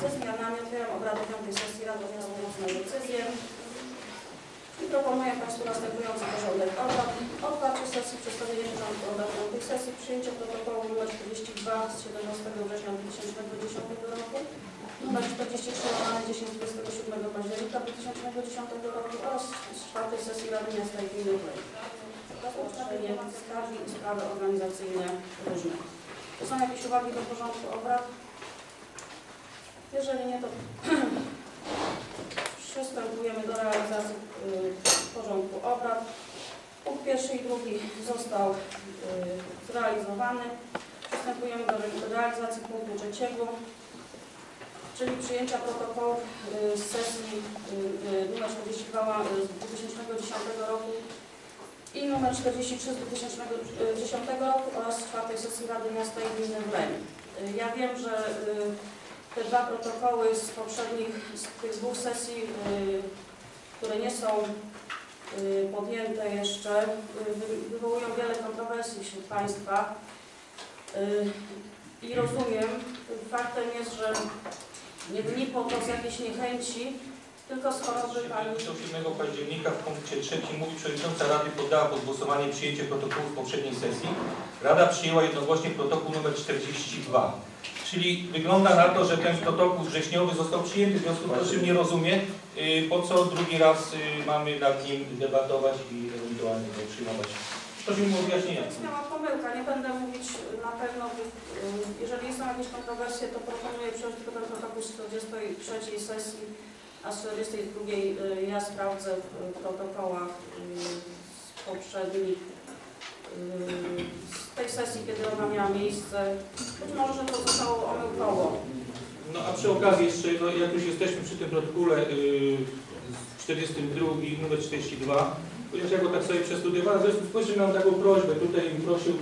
Ze zmianami otwieram obrady piątej sesji Rady Wnioskodawców decyzję. I proponuję Państwu następujący porządek obrad. Otwarcie sesji, przedstawienie porządku obrad piątej sesji, przyjęcie protokołu nr 42 z 17 września 2010 roku, nr 43 łamane 10 27 października 2010 roku oraz z czwartej sesji Rady Miasta i Gminy. Rozpoczynanie skargi i sprawy organizacyjne różne. Czy są jakieś uwagi do porządku obrad? Jeżeli nie, to przystępujemy do realizacji y, porządku obrad. Punkt pierwszy i drugi został y, zrealizowany. Przystępujemy do re- realizacji punktu trzeciego, czyli przyjęcia protokołów y, z sesji y, y, nr 42 z 2010 roku i numer 43 z 2010 roku oraz czwartej sesji Rady Miasta i Gminy Wleń. Y, Ja wiem, że te dwa protokoły z poprzednich, z tych dwóch sesji, które nie są podjęte jeszcze, wy- wywołują wiele kontrowersji wśród Państwa. I rozumiem, faktem jest, że nie wynikło to z jakiejś niechęci, tylko z choroby Pani 7 października w punkcie trzecim mówi Przewodnicząca Rady poddała pod głosowanie przyjęcie protokołu z poprzedniej sesji. Rada przyjęła jednogłośnie protokół nr 42. Czyli wygląda na to, że ten protokół wrześniowy został przyjęty, w związku z czym nie rozumie, y, po co drugi raz y, mamy nad nim debatować i ewentualnie go przyjmować. Prosimy o wyjaśnienia. Istniała pomyłka, nie będę mówić na pewno, y, jeżeli są jakieś kontrowersje, to proponuję przyjąć tylko ten protokół z 43 sesji, a z 42 y, ja sprawdzę w protokołach y, z poprzednich, z tej sesji, kiedy ona miała miejsce. Być może to zostało omyłkowo. No a przy okazji jeszcze, no, jak już jesteśmy przy tym protokole yy, z 42, numer 42, ponieważ ja go tak sobie przestudiowałem, zresztą spójrzcie, mam taką prośbę, tutaj prosił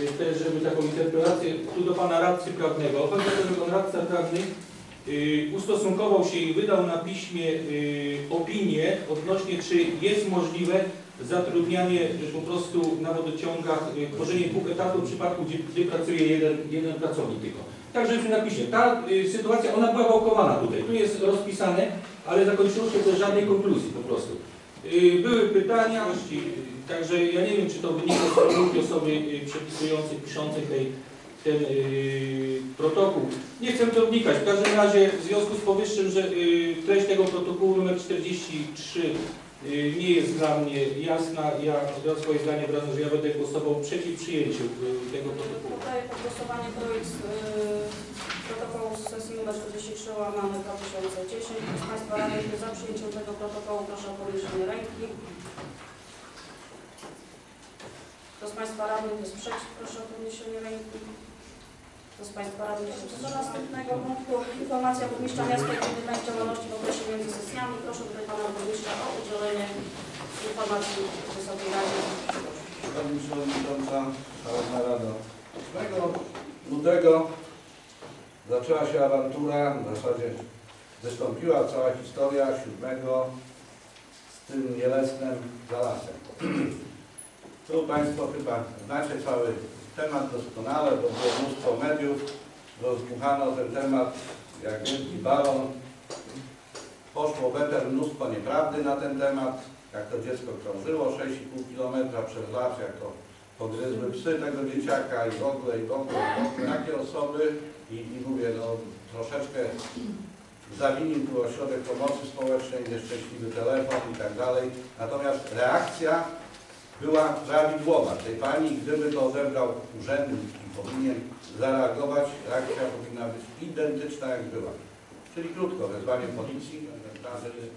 yy, też, żeby taką interpelację tu do Pana Radcy Prawnego. Chodzi o to, że Pan Radca Prawny yy, ustosunkował się i wydał na piśmie yy, opinię odnośnie, czy jest możliwe zatrudnianie po prostu na wodociągach, tworzenie dwóch etatów w przypadku, gdzie, gdzie pracuje jeden, jeden pracownik tylko. Także w napisie. Ta y, sytuacja, ona była wałkowana tutaj. Tu jest rozpisane, ale zakończyło się bez żadnej konkluzji po prostu. Y, były pytania, także ja nie wiem, czy to wynika z pomyłki osoby przepisującej, piszącej tej, ten y, protokół. Nie chcę to wnikać. W każdym razie w związku z powyższym, że y, treść tego protokołu numer 43 y, nie jest dla mnie jasna, ja ja swoje zdanie wyrażam, że ja będę głosował przeciw przyjęciu y, tego protokołu. Pod głosowanie projekt protokołu z sesji nr 43 łamane 2010. Kto z Państwa radnych jest za przyjęciem tego protokołu, proszę o podniesienie ręki. Kto z Państwa radnych jest przeciw, proszę o podniesienie ręki. Kto z Państwa radnych jest do następnego punktu. Informacja burmistrza miasta i gminy na działalności w okresie między sesjami. Proszę tutaj Pana burmistrza o udzielenie informacji Wysokiej Radzie. Pani Przewodnicząca, Szanowna Rado. 8 lutego zaczęła się awantura, w zasadzie wystąpiła cała historia 7 z tym nielesnym zalasem. Tu Państwo chyba znacie cały temat doskonale, bo było mnóstwo mediów, rozdmuchano ten temat jak wielki balon. Poszło weter mnóstwo nieprawdy na ten temat, jak to dziecko krążyło 6,5 km przez las, jak to pogryzły psy tego dzieciaka i w ogóle, i w ogóle. Takie osoby, i, i mówię, no troszeczkę zawinił tu ośrodek pomocy społecznej, nieszczęśliwy telefon i tak dalej. Natomiast reakcja była prawidłowa. Tej pani, gdyby to odebrał urzędnik i powinien zareagować, reakcja powinna być identyczna jak była. Czyli krótko, wezwanie policji,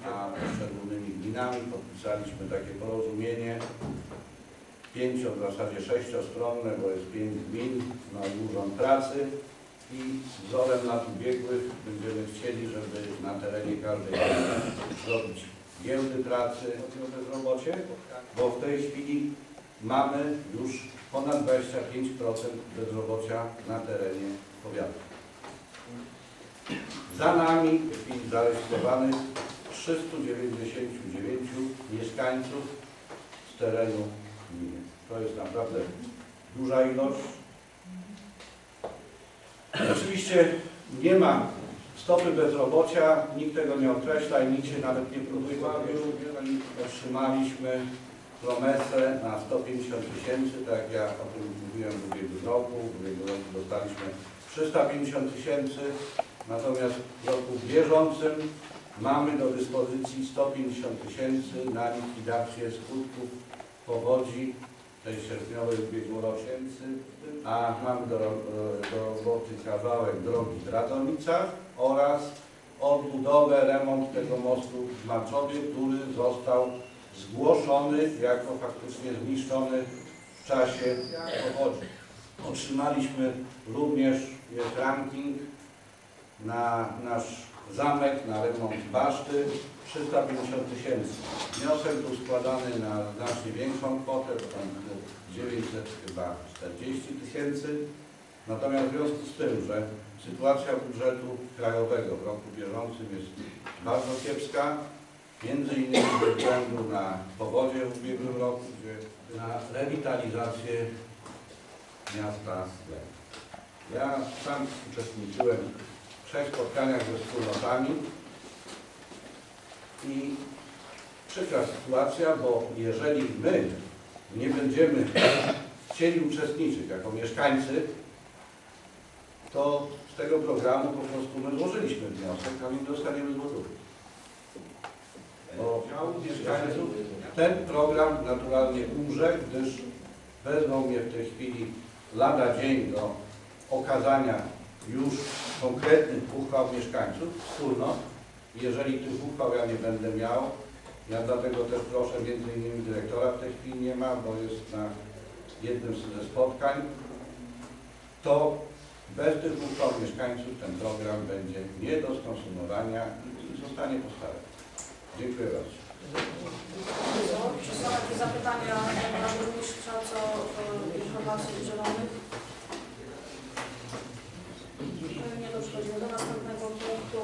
a poszczególnymi gminami podpisaliśmy takie porozumienie pięcio, w zasadzie sześciostronne, bo jest pięć gmin, i Urząd Pracy i wzorem lat ubiegłych będziemy chcieli, żeby na terenie każdej zrobić giełdy pracy o bezrobocie, bo w tej chwili mamy już ponad 25% bezrobocia na terenie powiatu. Za nami chwili zarejestrowanych 399 mieszkańców z terenu gminy. To jest naprawdę duża ilość. Oczywiście nie ma stopy bezrobocia, nikt tego nie określa i nikt się nawet nie próbuje powiedzieć. Otrzymaliśmy promesę na 150 tysięcy, tak jak ja o tym mówiłem w ubiegłym roku. W ubiegłym roku dostaliśmy 350 tysięcy, natomiast w roku bieżącym mamy do dyspozycji 150 tysięcy na likwidację skutków powodzi tej sierpniowej ubiegłorocznej, a mamy do, do roboty kawałek drogi w Radomicach oraz odbudowę, remont tego mostu w Marczowie, który został zgłoszony jako faktycznie zniszczony w czasie powodzi. Otrzymaliśmy również ranking na nasz zamek, na remont baszty 350 tysięcy. Wniosek był składany na znacznie większą kwotę, bo tam było 900 chyba 40 tysięcy. Natomiast w związku z tym, że sytuacja budżetu krajowego w roku bieżącym jest bardzo kiepska, między innymi ze względu na powodzie w ubiegłym roku, gdzie na rewitalizację miasta. Ja sam uczestniczyłem trzech spotkaniach ze wspólnotami i przykra sytuacja, bo jeżeli my nie będziemy chcieli uczestniczyć jako mieszkańcy, to z tego programu po prostu my złożyliśmy wniosek, a nie dostaniemy złotówki. Bo mieszkańców ten program naturalnie umrze, gdyż wezmą mnie w tej chwili lada dzień do okazania już konkretnych uchwał mieszkańców, wspólnot. Jeżeli tych uchwał ja nie będę miał, ja dlatego też proszę między innymi dyrektora w tej chwili nie ma, bo jest na jednym ze spotkań, to bez tych uchwał mieszkańców ten program będzie nie do skonsumowania i zostanie postawiony. Dziękuję bardzo. Czy są jakieś zapytania do pana burmistrza co do informacji udzielonych? Nie to przechodzimy do następnego punktu.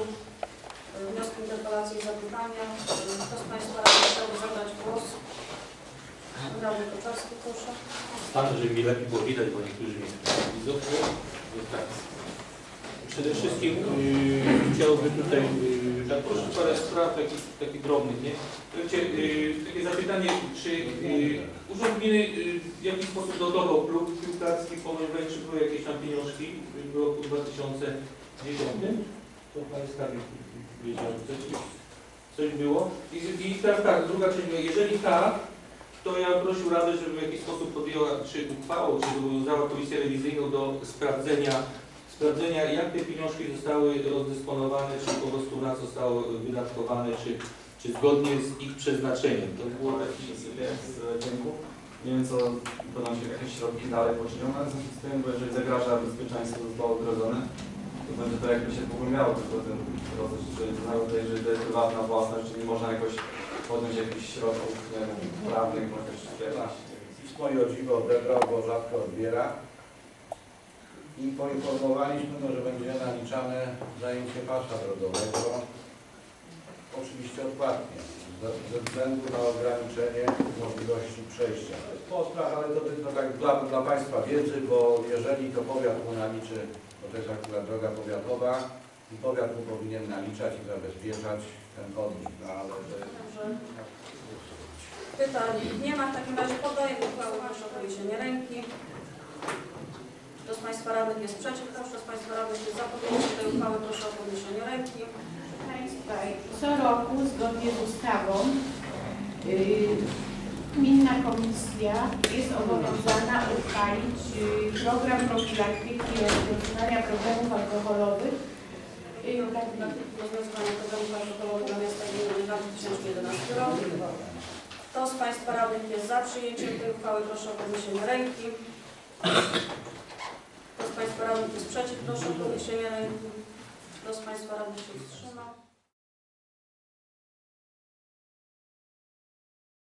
Wnioski, interpelacje i zapytania. Kto z Państwa radnych chciałby zabrać głos? Radny Koczarski, proszę. Stanę, żeby mi lepiej było widać, bo niektórzy mnie widzą. Tak. Przede wszystkim yy, chciałbym tutaj yy, parę spraw takich, takich drobnych, nie? Wiecie, yy, takie zapytanie, czy yy, Urząd Gminy yy, w jakiś sposób dotował klub piłkarski Pogoń Węgrzy były jakieś tam pieniążki w roku 2010? To Państwa wiedział, coś, coś było? I, I teraz tak, druga część, jeżeli tak, to ja prosił Radę, żeby w jakiś sposób podjęła, czy uchwałą, czy zobowiązała Komisję Rewizyjną do sprawdzenia, sprawdzenia jak te pieniążki zostały rozdysponowane, czy po prostu na co zostało wydatkowane, czy, czy zgodnie z ich przeznaczeniem. To było taki... z rynku. Nie wiem, co będą się jakieś środki dalej poczynione w związku z tym, bo jeżeli zagraża bezpieczeństwu zostało odgrodzone, to będzie to jakby się pogłębiało tylko ten proces, czyli to jest prywatna własność, czyli można jakoś podjąć jakichś środków wiem, prawnych, wspierać. Pismo i o dziwo odebrał, bo rzadko odbiera. I poinformowaliśmy go, że będzie naliczane zajęcie pasza drogowego. Oczywiście odpłatnie, ze, ze względu na ograniczenie możliwości przejścia. To jest postrach, ale to tylko tak dla, dla Państwa wiedzy, bo jeżeli to powiat mu naliczy, bo to jest akurat droga powiatowa, i powiat mu powinien naliczać i zabezpieczać ten chodnik, no ale to jest... Dobrze. Pytań nie ma. W takim razie podaję uchwałę. Proszę o podniesienie ręki. Kto z Państwa radnych jest przeciw? Proszę z Państwa radnych jest za podjęciem tej uchwały. Proszę o podniesienie ręki. Państwa, co roku zgodnie z ustawą yy, gminna komisja jest obowiązana uchwalić yy, program profilaktyki i rozpoznania problemów alkoholowych. Tak, Rozwiązywanie problemu alkoholowego na miasta gminy na 2011 rok. Kto z Państwa radnych jest za przyjęciem tej uchwały? Proszę o podniesienie ręki. Kto z Państwa radnych jest przeciw? Proszę o podniesienie ręki. Kto z Państwa radnych się wstrzymał?